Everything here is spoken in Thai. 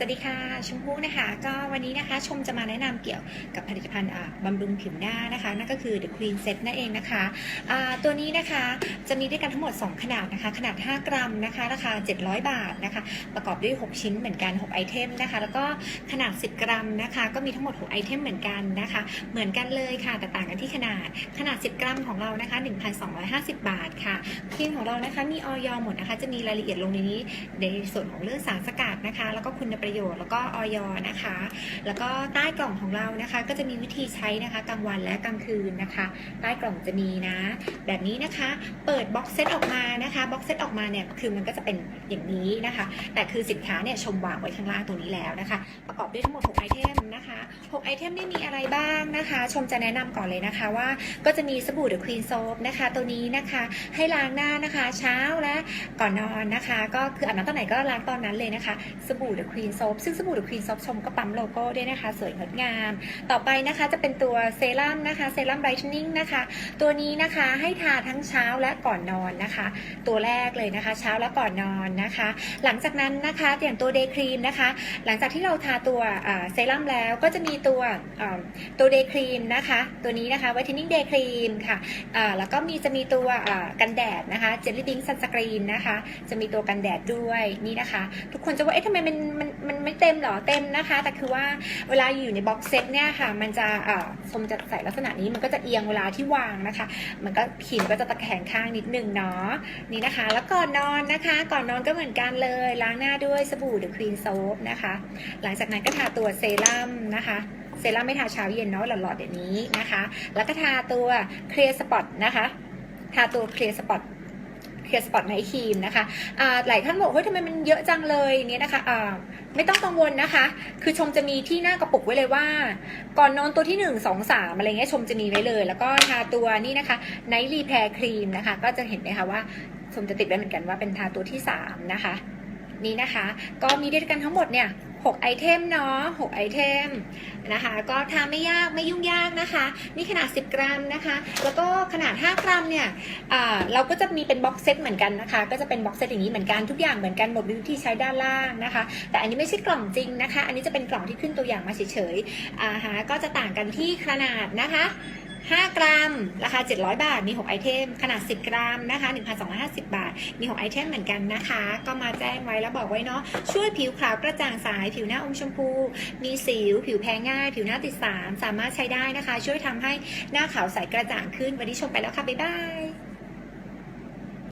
สวัสดีค่ะชมพู่นะคะ ก็วันนี้นะคะชมจะมาแนะนำเกี่ยวกับผลิตภัณฑ์อ่าบำรุงผิวหน้านะคะ นั่นก็คือ The Queen Set นั่นเองนะคะตัวนี้นะคะจะมีด้วยกันทั้งหมด 2 ขนาดนะคะ ขนาด 5 กรัมนะคะราคา 700 บาทนะคะ ประกอบด้วย 6 ชิ้นเหมือนกัน 6 ไอเทมนะคะ แล้วก็ขนาด 10 กรัมนะคะ ก็มีทั้งหมด 6 ไอเทมเหมือนกันนะคะ เหมือนกันเลยค่ะแต่ต่างกันที่ขนาดขนาด 10 กรัมของเรานะคะ 1,250 บาทค่ะครีมของเรานะคะมีออยหมดนะคะ จะมีรายละเอียดลงในนี้ในส่วนของเรื่องสารสกัดนะคะ แล้วก็คุณประโยชน์ แล้วก็ออยนะคะ แล้วก็ใต้กล่องของเรานะคะ ก็จะมีวิธีใช้นะคะกลางวันและกลางคืนนะคะ ใต้กล่องจะมีนะ แบบนี้นะคะ เปิดบ็อกเซตออกมานะคะบ็อกเซตออกมาเนี่ยคือมันก็จะเป็นอย่างนี้นะคะ แต่คือสินค้าเนี่ยชมวางไว้ข้างล่างตรงนี้แล้วนะคะ ประกอบด้วยทั้งหมด6ไอเทมนะคะ6ไอเทมนี่มีอะไรบ้างนะคะ ชมจะแนะนำก่อนเลยนะคะว่าก็จะมีสบู่ The Queen Soap นะคะ ตัวนี้นะคะให้ล้างหน้านะคะ เช้าและก่อนนอนนะคะ ก็คืออาบน้ำตอนไหนก็ล้างตอนนั้นเลยนะคะ สบู่ The Queen Soap ซึ่งสบู่ The Queen Soap ชมก็ปั๊มโลโก้ด้วยนะคะ สวยงดงาม ต่อไปนะคะจะเป็นตัวเซรั่มนะคะเซรั่มไบรท์นิ่งนะคะ ตัวนี้นะคะให้ทาทั้งเช้าและก่อนนอนนะคะ ตัวแรกเลยนะคะเช้าและก่อนนอนนะคะ หลังจากนั้นนะคะอย่างตัวเดย์ครีมนะคะ หลังจากที่เราทาตัวเซรั่มแล้วก็จะมีตัวตัวเดย์ครีมนะคะ ตัวนี้นะคะไวท์เทนนิ่งเดย์ครีมค่ะแล้วก็มีจะมีตัวกันแดดนะคะเจลลี่บิงซันสกรีนนะคะ จะมีตัวกันแดดด้วยนี่นะคะ ทุกคนจะว่าเอ๊ะทำไมมันมันมันไม่เต็มเหรอเต็มนะคะ แต่คือว่าเวลาอยู่ในบ็อกเซตเนี่ยค่ะ มันจะเอ่าชมจะใส่ลักษณะนี้มันก็จะเอียงเวลาที่วางนะคะ มันก็ขีมก็จะตะแคงข้างนิดนึงเนาะนี่นะคะ แล้วก่อนนอนนะคะ ก่อนนอนก็เหมือนกันเลยล้างหน้าด้วยสบู่ The Queen Soap นะคะ หลังจากนั้นก็ทาตัวเซรั่มนะคะเซรั่มไม่ทาเช้าเย็นเนาะหลอดๆเดี๋ยวนี้นะคะ แล้วก็ทาตัวเคลียร์สปอตนะคะ ทาตัวเคลียร์สปอต เคลียร์สปอตไนท์ครีมนะคะหลายท่านบอกเฮ้ยทำไมมันเยอะจังเลยเนี่ยนะคะไม่ต้องกังวลนะคะ คือชมจะมีที่หน้ากระปุกไว้เลยว่า ก่อนนอนตัวที่ 1 2 3 อะไรเงี้ยชมจะมีไว้เลย แล้วก็ทาตัวนี่นะคะไนท์รีแพร์ครีมนะคะ ก็จะเห็นไหมคะว่าชมจะติดไว้เหมือนกันว่าเป็นทาตัวที่ 3 นะคะ นี่นะคะ ก็มีด้วยกันทั้งหมดเนี่ย6ไอเทมเนาะ6ไอเทม นะคะ ก็ทาไม่ยากไม่ยุ่งยากนะคะ นี่ขนาด 10 กรัมนะคะ แล้วก็ขนาด 5 กรัมเนี่ยเราก็จะมีเป็นบ็อกเซตเหมือนกันนะคะ ก็จะเป็นบ็อกเซตอย่างนี้เหมือนกันทุกอย่างเหมือนกันหมดวิธีใช้ด้านล่างนะคะ แต่อันนี้ไม่ใช่กล่องจริงนะคะ อันนี้จะเป็นกล่องที่ขึ้นตัวอย่างมาเฉยๆอ่าฮะก็จะต่างกันที่ขนาดนะคะ5 กรัม ราคา 700 บาท มี 6 ไอเทม ขนาด 10 กรัมนะคะ 1,250 บาท มี 6 ไอเทมเหมือนกันนะคะ ก็มาแจ้งไว้แล้วบอกไว้เนาะ ช่วยผิวขาวกระจ่างใส ผิวหน้าอมชมพู มีสิว ผิวแพ้ง่าย ผิวหน้าติดสาม สามารถใช้ได้นะคะ ช่วยทำให้หน้าขาวใสกระจ่างขึ้น วันนี้ชมไปแล้วค่ะ บ๊ายบาย